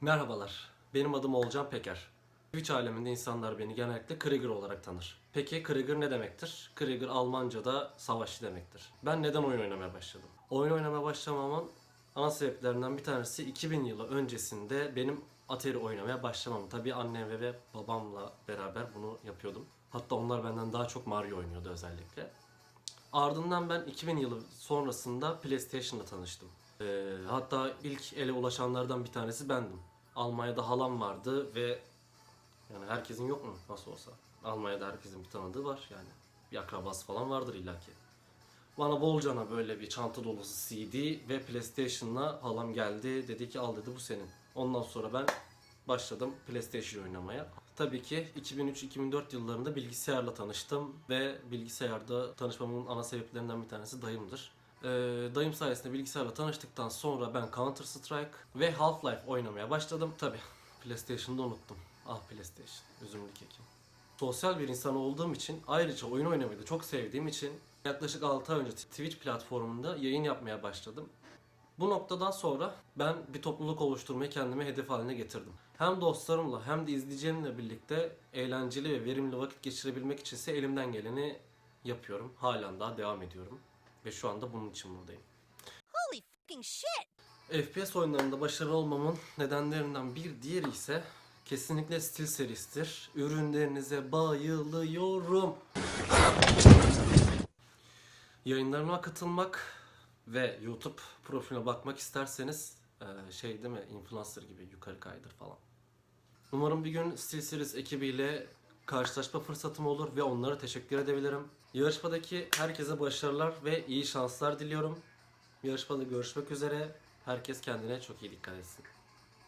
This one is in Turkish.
Merhabalar, benim adım Olcan Peker. Twitch aleminde insanlar beni genellikle Krieger olarak tanır. Peki Krieger ne demektir? Krieger Almanca'da savaşçı demektir. Ben neden oyun oynamaya başladım? Oyun oynamaya başlamamın ana sebeplerinden bir tanesi 2000 yılı öncesinde benim Atari oynamaya başlamam. Tabii annem ve babamla beraber bunu yapıyordum. Hatta onlar benden daha çok Mario oynuyordu özellikle. Ardından ben 2000 yılı sonrasında PlayStation'la tanıştım. Ee, hatta ilk ele ulaşanlardan bir tanesi bendim. Almanya'da halam vardı ve yani herkesin yok mu nasıl olsa. Almanya'da herkesin bir tanıdığı var yani. Bir akrabası falan vardır illaki. Bana bolcana böyle bir çanta dolusu CD ve PlayStation'la halam geldi. Dedi ki al dedi bu senin. Ondan sonra ben başladım PlayStation oynamaya. Tabii ki 2003-2004 yıllarında bilgisayarla tanıştım ve bilgisayarda tanışmamın ana sebeplerinden bir tanesi dayımdır. Ee, dayım sayesinde bilgisayarla tanıştıktan sonra ben Counter Strike ve Half-Life oynamaya başladım. Tabii PlayStation'da unuttum. Ah PlayStation, üzümlü kekim. Sosyal bir insan olduğum için ayrıca oyun oynamayı da çok sevdiğim için yaklaşık 6 ay önce Twitch platformunda yayın yapmaya başladım. Bu noktadan sonra ben bir topluluk oluşturmayı kendime hedef haline getirdim. Hem dostlarımla hem de izleyicilerimle birlikte eğlenceli ve verimli vakit geçirebilmek için ise elimden geleni yapıyorum. Halen daha devam ediyorum. Ve şu anda bunun için buradayım. Holy fucking shit! FPS oyunlarında başarılı olmamın nedenlerinden bir diğeri ise kesinlikle stil serisidir. Ürünlerinize bayılıyorum. Yayınlarıma katılmak ve YouTube profiline bakmak isterseniz eee, şey değil mi influencer gibi yukarı kaydır falan. Umarım bir gün SteelSeries ekibiyle karşılaşma fırsatım olur ve onlara teşekkür edebilirim. Yarışmadaki herkese başarılar ve iyi şanslar diliyorum. Yarışmada görüşmek üzere. Herkes kendine çok iyi dikkat etsin.